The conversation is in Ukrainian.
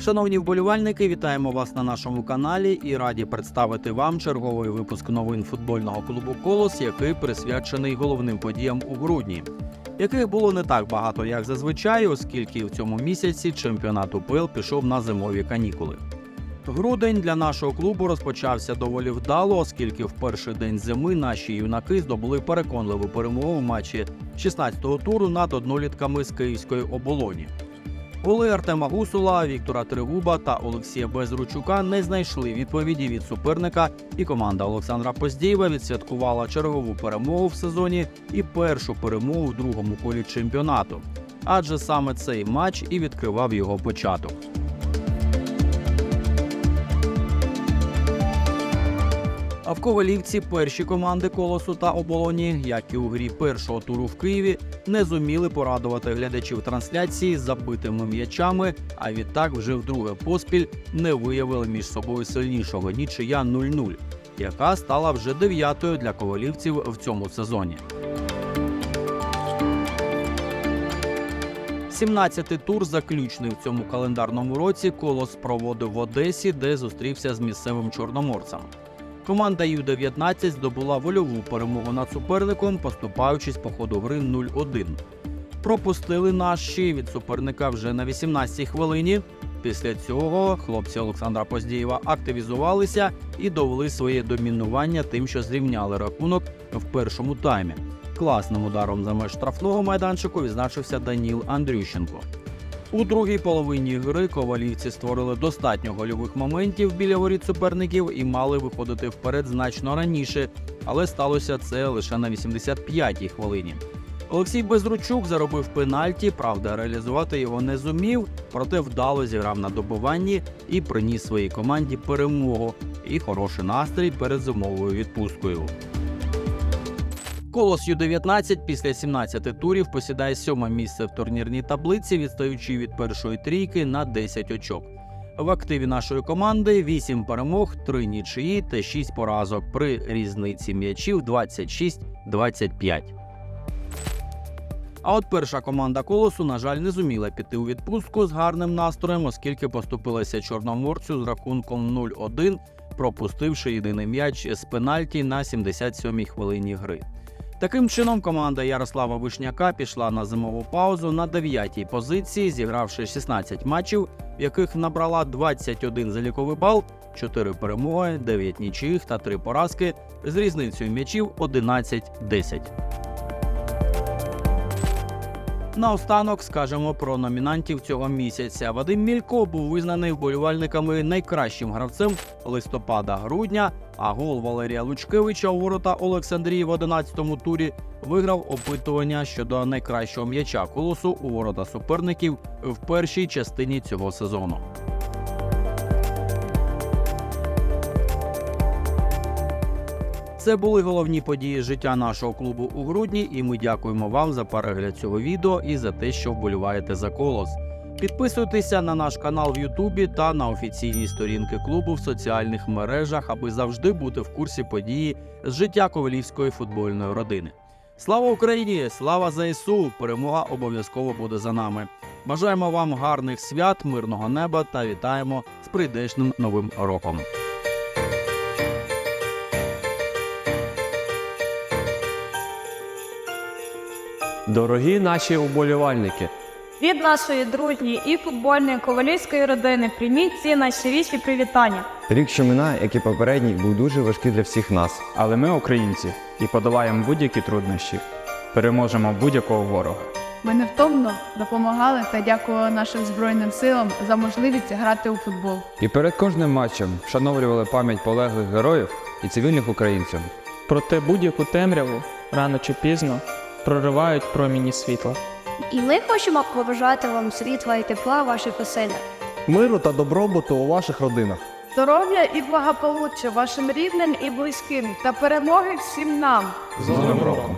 Шановні вболівальники, вітаємо вас на нашому каналі і раді представити вам черговий випуск новин футбольного клубу Колос, який присвячений головним подіям у грудні, яких було не так багато, як зазвичай, оскільки в цьому місяці чемпіонат УПЛ пішов на зимові канікули. Грудень для нашого клубу розпочався доволі вдало, оскільки в перший день зими наші юнаки здобули переконливу перемогу в матчі 16-го туру над однолітками з Київської оболоні. Голи Артема Гусула, Віктора Тригуба та Олексія Безручука не знайшли відповіді від суперника, і команда Олександра Поздієва відсвяткувала чергову перемогу в сезоні і першу перемогу в другому колі чемпіонату. Адже саме цей матч і відкривав його початок. А в Ковалівці перші команди Колосу та Оболоні, як і у грі першого туру в Києві, не зуміли порадувати глядачів трансляції забитими м'ячами, а відтак вже вдруге поспіль не виявили між собою сильнішого нічия 0-0, яка стала вже дев'ятою для ковалівців в цьому сезоні. 17-й тур, заключний в цьому календарному році, Колос проводив в Одесі, де зустрівся з місцевим чорноморцем. Команда Ю-19 здобула вольову перемогу над суперником, поступаючись по ходу гри 0-1. Пропустили наші від суперника вже на 18-й хвилині. Після цього хлопці Олександра Поздієва активізувалися і довели своє домінування тим, що зрівняли рахунок в першому таймі. Класним ударом за меж штрафного майданчику відзначився Даніл Андрющенко. У другій половині гри ковалівці створили достатньо гольових моментів біля воріт суперників і мали виходити вперед значно раніше, але сталося це лише на 85-й хвилині. Олексій Безручук заробив пенальті, правда, реалізувати його не зумів, проте вдало зіграв на добуванні і приніс своїй команді перемогу і хороший настрій перед зимовою відпусткою. Колос Ю-19 після 17 турів посідає сьоме місце в турнірній таблиці, відстаючи від першої трійки на 10 очок. В активі нашої команди 8 перемог, 3 нічиї та 6 поразок при різниці м'ячів 26-25. А от перша команда колосу, на жаль, не зуміла піти у відпустку з гарним настроєм, оскільки поступилася чорноморцю з рахунком 0-1, пропустивши єдиний м'яч з пенальті на 77-й хвилині гри. Таким чином, команда Ярослава Вишняка пішла на зимову паузу на 9-й позиції, зігравши 16 матчів, в яких набрала 21 заліковий бал, 4 перемоги, 9 нічиїх та 3 поразки з різницею м'ячів 11-10. Наостанок скажемо про номінантів цього місяця. Вадим Мілько був визнаний вболівальниками найкращим гравцем листопада-грудня. А гол Валерія Лучкевича у ворота Олександрії в 11-му турі виграв опитування щодо найкращого м'яча колосу у ворота суперників в першій частині цього сезону. Це були головні події життя нашого клубу у грудні, і ми дякуємо вам за перегляд цього відео і за те, що вболіваєте за колос. Підписуйтеся на наш канал в Ютубі та на офіційні сторінки клубу в соціальних мережах, аби завжди бути в курсі події з життя ковалівської футбольної родини. Слава Україні! Слава ЗСУ! Перемога обов'язково буде за нами. Бажаємо вам гарних свят, мирного неба та вітаємо з прийдешним новим роком. Дорогі наші уболівальники, Від нашої дружньої і футбольної ковалівської родини прийміть ці найщиріші привітання. Рік, що минає, як і попередній, був дуже важкий для всіх нас. Але ми українці і подолаємо будь-які труднощі, переможемо будь-якого ворога. Ми невтомно допомагали та дякували нашим збройним силам за можливість грати у футбол. І перед кожним матчем вшановлювали пам'ять полеглих героїв і цивільних українців. Проте будь-яку темряву рано чи пізно проривають проміні світла. І ми хочемо побажати вам світла і тепла в ваших оселях. миру та добробуту у ваших родинах. Здоров'я і благополуччя вашим рідним і близьким та перемоги всім нам. З Новим роком!